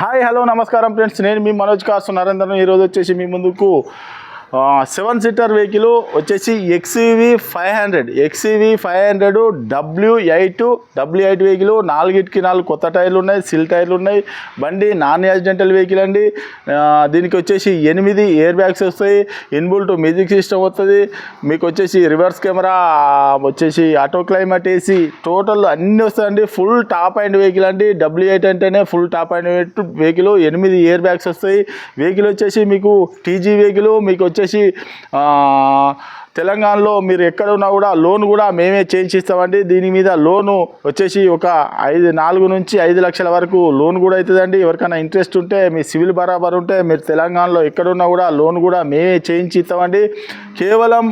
Hi hello నమస్కారం friends. నేను మీ Manoj cars నరేంద్రను ఈరోజు వచ్చేసి మీ ముందుకు సెవెన్ సీటర్ వెహికల్ వచ్చేసి XEV five hundred. XV five hundred W eight W eight vehicle నాలుగిటికి నాలుగు కొత్త టైర్లు ఉన్నాయి సిల్ టైర్లు ఉన్నాయి. బండి నాన్ యాక్సిడెంటల్ వెహికల్ అండి. దీనికి వచ్చేసి ఎనిమిది ఎయిర్ బ్యాగ్స్ వస్తాయి. ఇన్బుల్ట్ మ్యూజిక్ సిస్టమ్ వస్తుంది. మీకు వచ్చేసి రివర్స్ కెమెరా వచ్చేసి ఆటో క్లైమేట్ ఏసీ టోటల్ అన్నీ వస్తాయండి. ఫుల్ టాప్ అండ్ వెహికల్ అండి. డబ్ల్యూ ఎయిట్ అంటేనే ఫుల్ టాప్ అండ్ వెహికల్. ఎనిమిది ఇయర్ బ్యాగ్స్ వస్తాయి. వెహికల్ వచ్చేసి మీకు టీజీ వెహికల్ మీకు వచ్చేసి తెలంగాణలో మీరు ఎక్కడ ఉన్నా కూడా లోన్ కూడా మేమే చేయించిస్తామండి దీని మీద లోను వచ్చేసి ఒక ఐదు నాలుగు నుంచి ఐదు లక్షల వరకు లోన్ కూడా అవుతుందండి ఎవరికైనా ఇంట్రెస్ట్ ఉంటే మీ సివిల్ బరాబర్ ఉంటే మీరు తెలంగాణలో ఎక్కడున్నా కూడా లోన్ కూడా మేమే చేయించిస్తామండి కేవలం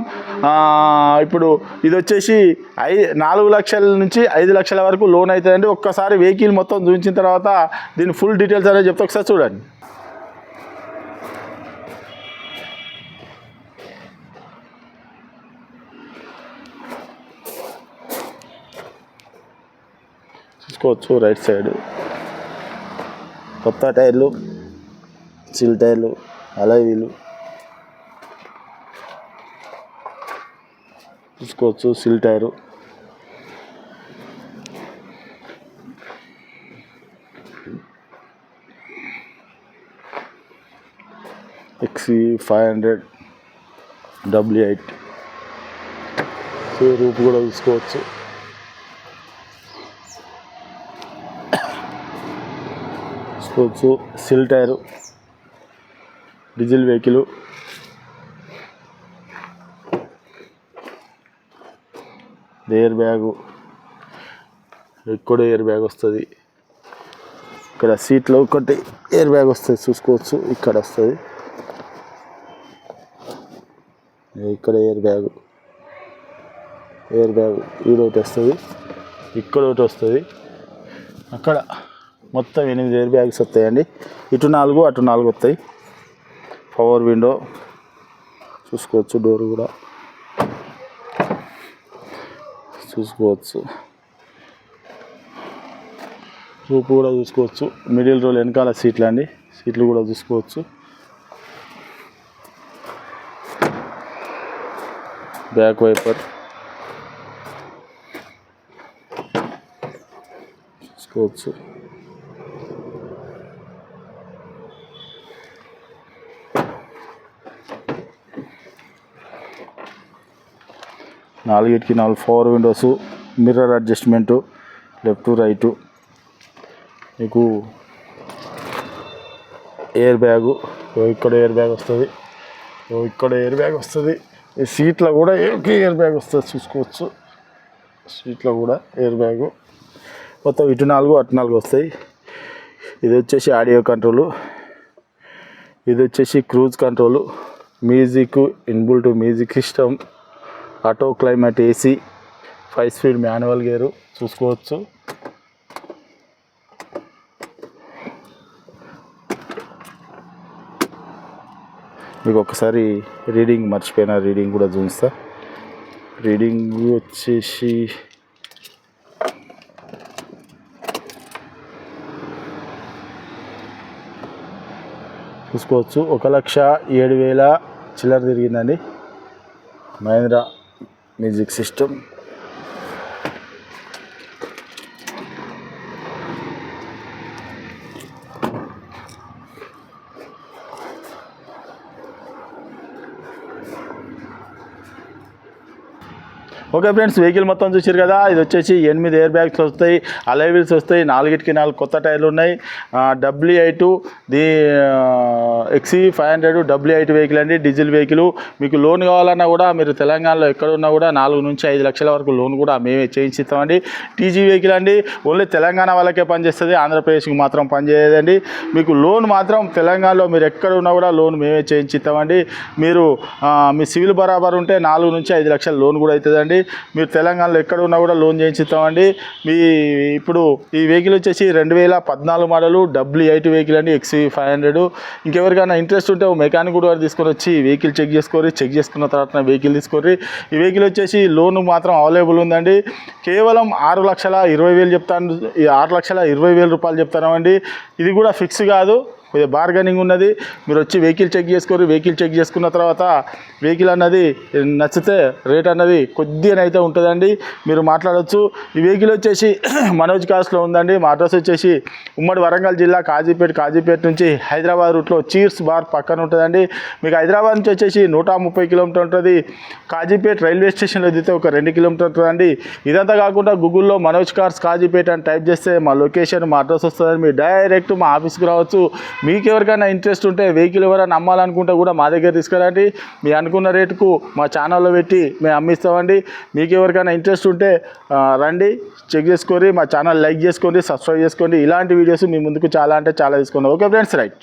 ఇప్పుడు ఇది వచ్చేసి ఐ నాలుగు లక్షల నుంచి ఐదు లక్షల వరకు లోన్ అవుతుందండి ఒక్కసారి వెహికల్ మొత్తం చూపించిన తర్వాత దీని ఫుల్ డీటెయిల్స్ అనేది చెప్తే. ఒకసారి చూడండి. చూసుకోవచ్చు రైట్ సైడ్ కొత్త టైర్లు సిల్ టైర్లు అలైవీలు చూసుకోవచ్చు seal tyre. XE five hundred W eight sunroof కూడా చూసుకోవచ్చు చూసుకోవచ్చు. Seal tyre diesel vehicle air bag ఇక్కడ ఎయిర్ బ్యాగ్ వస్తుంది. ఇక్కడ సీట్లో ఒకటి ఎయిర్ బ్యాగ్ వస్తుంది చూసుకోవచ్చు. ఇక్కడ వస్తుంది. ఇక్కడ ఎయిర్ బ్యాగు ఎయిర్ బ్యాగ్ ఈడ ఒకటి వస్తుంది. ఇక్కడ ఒకటి వస్తుంది. అక్కడ మొత్తం ఎనిమిది ఎయిర్ బ్యాగ్స్ వస్తాయండి. ఇటు నాలుగు అటు నాలుగు వస్తాయి. పవర్ విండో చూసుకోవచ్చు డోర్ కూడా. చూసుకోవచ్చు. రూపు కూడా చూసుకోవచ్చు. మిడిల్ రోల్ వెనకాల సీట్లు అండి. సీట్లు కూడా చూసుకోవచ్చు. బ్యాక్ వైపర్ చూసుకోవచ్చు. నాలుగిటికి నాలుగు four windows mirror adjustment left right. మీకు ఎయిర్ బ్యాగు ఓ ఇక్కడ ఎయిర్ బ్యాగ్ వస్తుంది ఓ ఇక్కడ ఎయిర్ బ్యాగ్ వస్తుంది. ఈ సీట్లో కూడా ఒకే ఎయిర్ బ్యాగ్ వస్తుంది చూసుకోవచ్చు. సీట్లో కూడా ఎయిర్ బ్యాగు. మొత్తం ఇటు నాలుగు అటు నాలుగు వస్తాయి. ఇది వచ్చేసి ఆడియో కంట్రోలు. ఇది వచ్చేసి cruise control. Music inbuilt music system. Auto climate AC five speed manual gear చూసుకోవచ్చు. మీకు ఒకసారి రీడింగ్ మర్చిపోయిన రీడింగ్ కూడా చూపిస్తా. రీడింగ్ వచ్చేసి చూసుకోవచ్చు. ఒక లక్ష ఏడు వేల చిల్లర తిరిగిందండి. Mahindra music system okay friends vehicle మొత్తం చూసారు కదా ఇది వచ్చేసి ఎనిమిది ఎయిర్ బ్యాగ్స్ వస్తాయి అలైవిల్స్ వస్తాయి నాలుగిటికి నాలుగు కొత్త టైర్లు ఉన్నాయి. WI to the XE five hundred W eight vehicle అండి డీజిల్ వెహికల్ మీకు లోన్ కావాలన్నా కూడా మీరు తెలంగాణలో ఎక్కడ ఉన్నా కూడా నాలుగు నుంచి ఐదు లక్షల వరకు లోన్ కూడా మేమే చేయించిస్తామండి. టీజీ వెహికల్ అండి ఓన్లీ తెలంగాణ వాళ్ళకే పనిచేస్తుంది ఆంధ్రప్రదేశ్కి మాత్రం పనిచేయదండి. మీకు లోన్ మాత్రం తెలంగాణలో మీరు ఎక్కడ ఉన్నా కూడా లోన్ మేమే చేయించిస్తామండి. మీరు మీ సివిల్ బరాబర్ ఉంటే నాలుగు నుంచి ఐదు లక్షల లోన్ కూడా అవుతుందండి. మీరు తెలంగాణలో ఎక్కడ ఉన్నా కూడా లోన్ చేయించిస్తామండి. మీ ఇప్పుడు ఈ వెహికల్ వచ్చేసి రెండు వేల పద్నాలుగు మోడలు డబ్ల్యూ ఎయిట్ వెహికల్ అండి ఎక్సీ ఫైవ్ హండ్రెడ్. ఇంకెవరికైనా ఇంట్రెస్ట్ ఉంటే మెకానిక్ కూడా తీసుకొని వచ్చి వెహికల్ చెక్ చేసుకోరి చెక్ చేసుకున్న తర్వాత వెహికల్ తీసుకోరి ఈ వెహికల్ వచ్చేసి లోన్ మాత్రం అవైలబుల్ ఉందండి. కేవలం ఆరు లక్షల ఇరవై వేలు చెప్తాను ఈ ఆరు లక్షల ఇరవై వేల రూపాయలు చెప్తానండి ఇది కూడా ఫిక్స్ కాదు. కొద్దిగా బార్గెనింగ్ ఉన్నది. మీరు వచ్చి వెహికల్ చెక్ చేసుకోరు. వెహికల్ చెక్ చేసుకున్న తర్వాత వెహికల్ అన్నది నచ్చితే రేట్ అన్నది కొద్దిగానైతే ఉంటుందండి. మీరు మాట్లాడవచ్చు ఈ వెహికల్ వచ్చేసి మనోజ్ కార్స్లో ఉందండి. మా అడ్రస్ వచ్చేసి ఉమ్మడి వరంగల్ జిల్లా కాజీపేట కాజీపేట నుంచి హైదరాబాద్ రూట్లో చీర్స్ బార్ పక్కన ఉంటుందండి. మీకు హైదరాబాద్ నుంచి వచ్చేసి నూట ముప్పై కిలోమీటర్ ఉంటుంది. కాజీపేట రైల్వే స్టేషన్లో దిగితే ఒక రెండు కిలోమీటర్ ఉంటుందండి. ఇదంతా కాకుండా గూగుల్లో మనోజ్ కార్స్ కాజీపేట అని టైప్ చేస్తే మా లొకేషన్ మా అడ్రస్ వస్తుందని మీరు డైరెక్ట్ మా ఆఫీస్కి రావచ్చు. మీకు ఎవరికైనా ఇంట్రెస్ట్ ఉంటే వెహికల్ ఎవరైనా అమ్మాలనుకుంటే కూడా మా దగ్గర తీసుకురండి మీ అనుకున్న రేటుకు మా ఛానల్లో పెట్టి మేము అమ్మిస్తామండి. మీకు ఎవరికైనా ఇంట్రెస్ట్ ఉంటే రండి చెక్ చేసుకొని మా ఛానల్ లైక్ చేసుకోండి సబ్స్క్రైబ్ చేసుకోండి. ఇలాంటి వీడియోస్ మీ ముందుకు చాలా అంటే చాలా తీసుకోండి ఓకే ఫ్రెండ్స్ రైట్.